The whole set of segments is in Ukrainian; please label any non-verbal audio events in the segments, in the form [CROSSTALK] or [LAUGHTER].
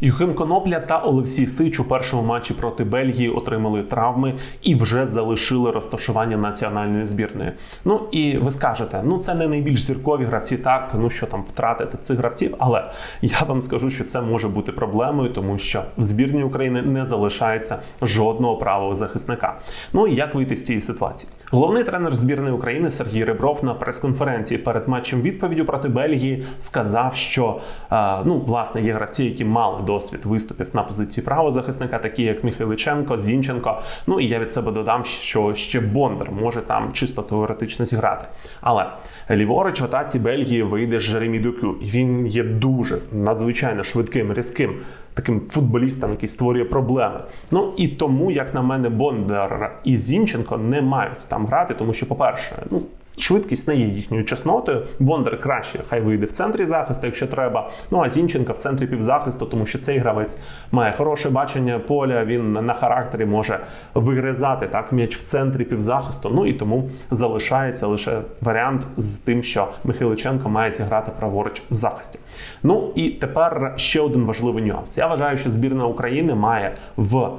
Юхим Конопля та Олексій Сич у першому матчі проти Бельгії отримали травми і вже залишили розташування національної збірної. Ну і ви скажете, ну це не найбільш зіркові гравці, так ну що там втратити цих гравців. Але [LAUGHS] я вам скажу, що це може бути проблемою, тому що в збірні України не залишається жодного правого захисника. Ну і як вийти з цієї ситуації? Головний тренер збірної України Сергій Ребров на прес-конференції перед матчем відповіддю проти Бельгії сказав, що е, ну власне є гравці, які мали досвід виступів на позиції правозахисника, такі як Михайличенко, Зінченко. Ну і я від себе додам, що ще Бондар може там чисто теоретично зіграти. Але ліворуч в атаці Бельгії вийде Жеремі Дюкю. Він є дуже надзвичайно швидким, різким таким футболістом, який створює проблеми. Ну і тому, як на мене, Бондар і Зінченко не мають там грати, тому що, по-перше, ну швидкість не є їхньою чеснотою. Бондар краще, хай вийде в центрі захисту, якщо треба. Ну а Зінченко в центрі півзахисту, тому що цей гравець має хороше бачення поля. Він на характері може вигризати так м'яч в центрі півзахисту. Ну і тому залишається лише варіант з тим, що Михайличенко має зіграти праворуч в захисті. Ну і тепер ще один важливий нюанс. Я вважаю, що збірна України має в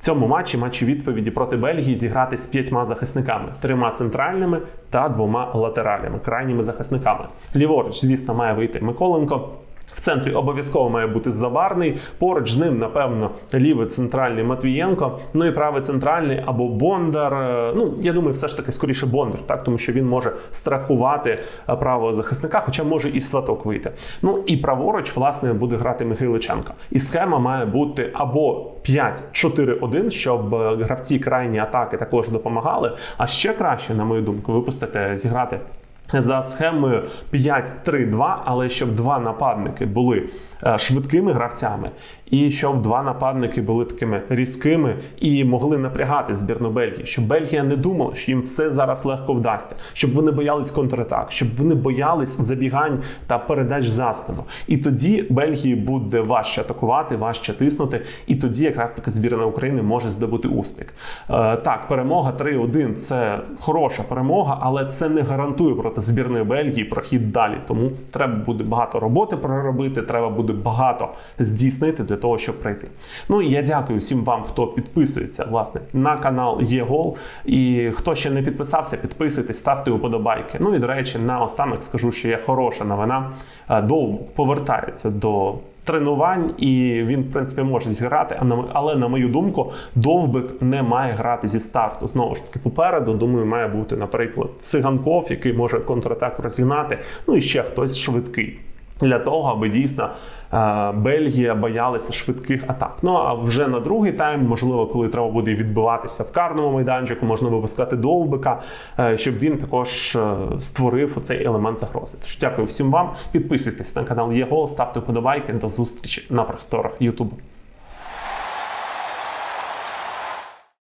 цьому матчі, матчі відповіді проти Бельгії, зіграти з п'ятьма захисниками: трьома центральними та двома латералями, крайніми захисниками. Ліворуч, звісно, має вийти Миколенко. В центрі обов'язково має бути Заварний. Поруч з ним, напевно, лівий центральний Матвієнко. Ну і правий центральний або Бондар. Е, Ну, я думаю, все ж таки скоріше Бондар, так тому що він може страхувати е, правого захисника, хоча може і в сваток вийти. Ну і праворуч, власне, буде грати Михайличенко. І схема має бути або 5-4-1, щоб е, гравці крайні атаки також допомагали. А ще краще, на мою думку, випустити зіграти за схемою 5-3-2, але щоб два нападники були е, швидкими гравцями, і щоб два нападники були такими різкими і могли напрягати збірну Бельгії, щоб Бельгія не думала, що їм все зараз легко вдасться, щоб вони боялись контратак, щоб вони боялись забігань та передач за спину. І тоді Бельгії буде важче атакувати, важче тиснути, і тоді якраз таки збірна України може здобути успіх. Е, так, перемога 3-1 – це хороша перемога, але це не гарантує проти збірної Бельгії прохід далі. Тому треба буде багато роботи проробити, треба буде багато здійснити для того, щоб пройти. Ну і я дякую всім вам, хто підписується власне на канал ЄГОЛ. І хто ще не підписався, підписуйтесь, ставте уподобайки. Ну і до речі, наостанок скажу, що є хороша новина. Е, Довбук повертається до. Тренувань і він, в принципі, може зіграти. Але на мою думку, довбик не має грати зі старту. Знову ж таки, попереду, думаю, має бути, наприклад, циганков, який може контратаку розігнати. Ну і ще хтось швидкий. Для того, аби дійсно е, Бельгія боялася швидких атак. Ну а вже на другий тайм, можливо, коли треба буде відбиватися в карному майданчику, можна випускати довбика, е, щоб він також е, створив цей елемент загрози. Тож дякую всім вам. Підписуйтесь на канал ЄГОЛ, ставте вподобайки. До зустрічі на просторах Ютубу.